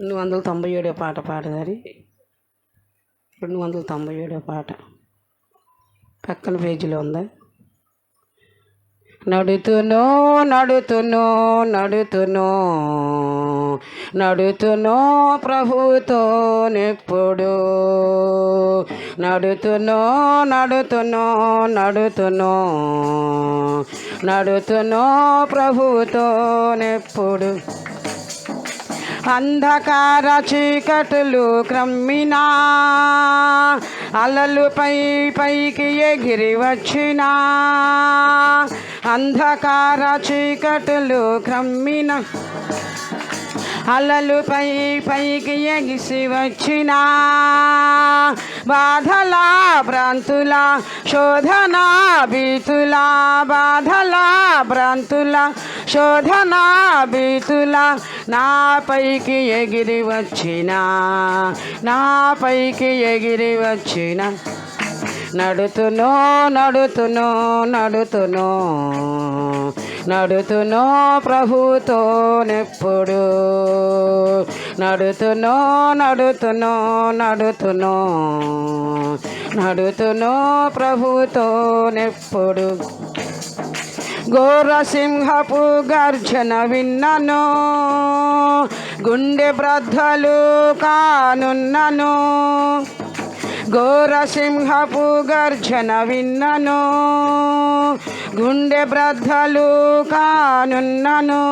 రెండు వందల తొంభై ఏడో పాట పాడదారి రెండు వందల తొంభై ఏడో పాట పక్కన పేజీలో ఉందా? నడుతును నడుతును నడుతును నడుతును ప్రభుతో నెప్పుడు. నడుతును నడుతును నడుతును నడుతును ప్రభుతో నెప్పుడు. అంధకార చీకటులు క్రమ్మినా అలలు పై పైకి ఎగిరి వచ్చినా. అంధకార చీకటులు క్రమ్మిన. అలలు పై పైకి ఎగిసి వచ్చిన బాధలా భ్రాంతుల శోధన బీతుల బాధలా భ్రాంతుల శోధన బీతుల నా పైకి ఎగిరి వచ్చిన నా పైకి ఎగిరి వచ్చిన. నడుతును నడుతును నడుతును. నడుతును ప్రభుతో నెప్పుడు. నడుతును నడుతును నడుతును. నడుతును ప్రభుతో నెప్పుడు. ఘోరసింహపు గర్జన విన్నను. గుండె బ్రద్దలు కానున్నను. ఘోరసింహపు గర్జన విన్నను. గుండె బ్రద్దలు కానున్నను.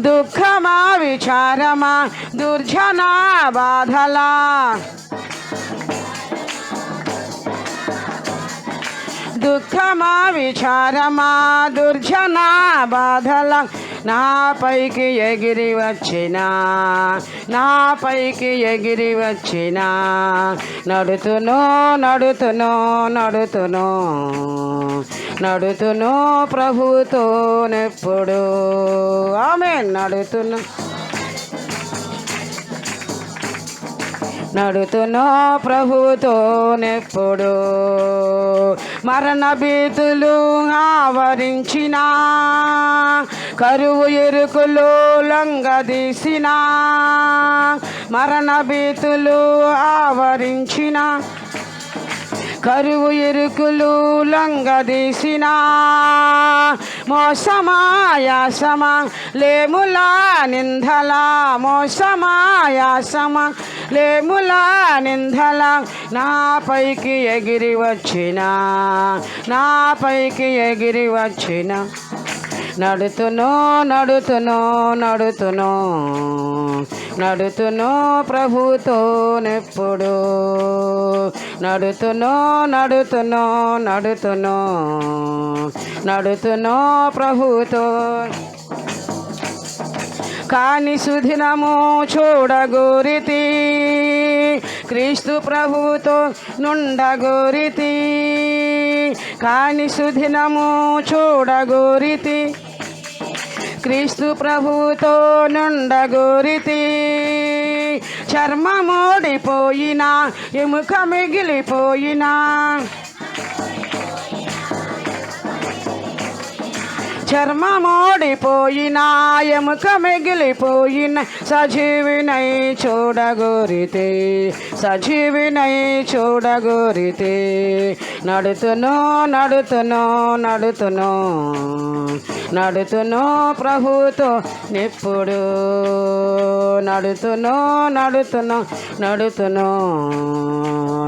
దుఃఖమా విచారమా దుర్జన బాధలా. దుఃఖమా విచారమా దుర్జన బాధల. నా పైకి ఎగిరి వచ్చిన నా పైకి ఎగిరి వచ్చిన నడుతును నడుతును నడుతును నడుతును ప్రభుతో నెప్పుడు. ఆమె నడుతును నడుతును ప్రభుతో నెప్పుడు. మరణ భీతులు ఆవరించినా కరువు ఎరుకులు లంగదీసిన మరణ భీతులు ఆవరించిన. కరువు ఎరుకులు లొంగదీసిన మోసమాయాసమ లేములా నిందల మోసమాయాసమా లేములా నిందల. నాపైకి ఎగిరి వచ్చిన నాపైకి ఎగిరి వచ్చిన. నడుతును నడుతును నడుతును. నడుతును ప్రభుతో నెప్పుడు. నడుతును నడుతును నడుతును. నడుతును ప్రభుతో. కాని సుధినము చూడగోరితి. క్రీస్తు ప్రభుతో నుండగోరితి. కాని సుధినము చూడగోరితి. క్రీస్తు ప్రభుతో నుండగోరితి. చర్మమోడిపోయినా ఎముక మిగిలిపోయినా. చర్మమోడిపోయిన ఎముక మిగిలిపోయిన సజీవినై చూడగోరితే సజీవినై చూడగోరితే నడుతును నడుతును నడుతును నడుతును ప్రభుతో నిప్పుడు నడుతును నడుతును నడుతును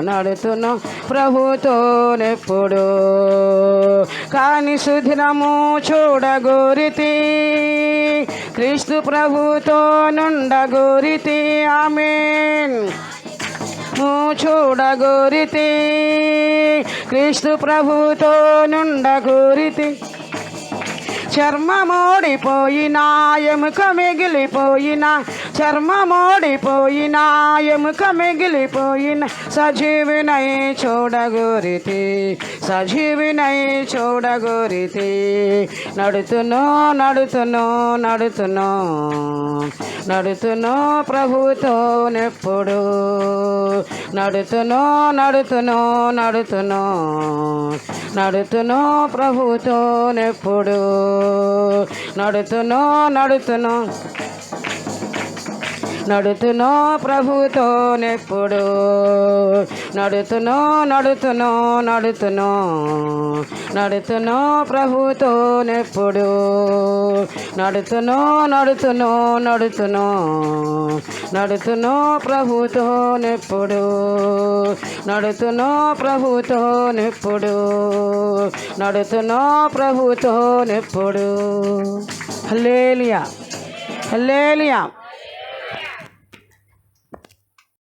నడుతును ప్రభుతో నెప్పుడు. కాని సుధినము చూడగోరితి. క్రీస్తు ప్రభుతో నుండగోరితి. ఆమెన్. చూడగోరితి. క్రీస్తు ప్రభుతో నుండగోరితి. చర్మమోడిపోయినా ఎముక మిగిలిపోయిన చర్మమోడిపోయిన ఎముక మిగిలిపోయిన. సజీవినై చూడగోరితి సజీవినై చూడగోరితి నడుతును నడుతును నడుతును నడుతును ప్రభుతో నెప్పుడు. నడుతును నడుతును నడుతును నడుతును ప్రభుతో నెప్పుడు. నడుతునో నడుతునో. నెప్పుడు. నడుతును నడుతును నడుతును. నడుతునో ప్రభుతో నెప్పుడు. నడుతునో నడుతునో నడుతునో. నడుతును ప్రభుతో నిప్పుడు. నడుతును ప్రభుతో ప్రభుతోనెప్పుడు హల్లేలియా. హల్లేలియా.